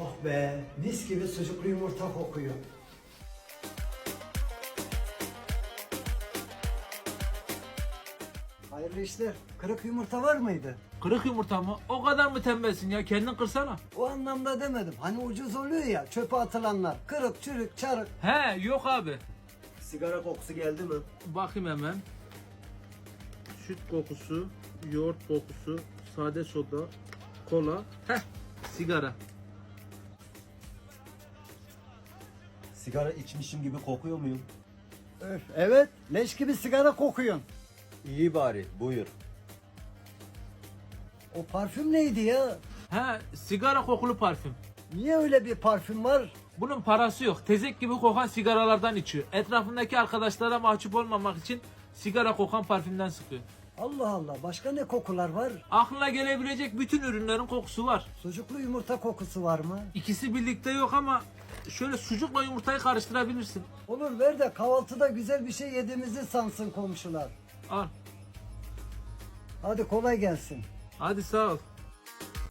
Oh be, mis gibi sucuklu yumurta kokuyor. Hayırlı işler. Kırık yumurta var mıydı? Kırık yumurta mı? O kadar mı tembelsin ya? Kendin kırsana. O anlamda demedim. Hani ucuz oluyor ya çöpe atılanlar. Kırık, çürük, çarık. He yok abi. Sigara kokusu geldi mi? Bakayım hemen. Süt kokusu, yoğurt kokusu, sade soda, kola. Heh sigara. Sigara içmişim gibi kokuyor muyum? Öf, evet, leş gibi sigara kokuyorsun. İyi bari buyur. O parfüm neydi ya? He sigara kokulu parfüm. Niye öyle bir parfüm var? Bunun parası yok. Tezek gibi kokan sigaralardan içiyor. Etrafındaki arkadaşlara mahcup olmamak için sigara kokan parfümden sıkıyor. Allah Allah, başka ne kokular var? Aklına gelebilecek bütün ürünlerin kokusu var. Sucuklu yumurta kokusu var mı? İkisi birlikte yok ama şöyle sucukla yumurtayı karıştırabilirsin. Olur ver de kahvaltıda güzel bir şey yediğimizi sansın komşular. Al. Hadi kolay gelsin. Hadi sağ ol.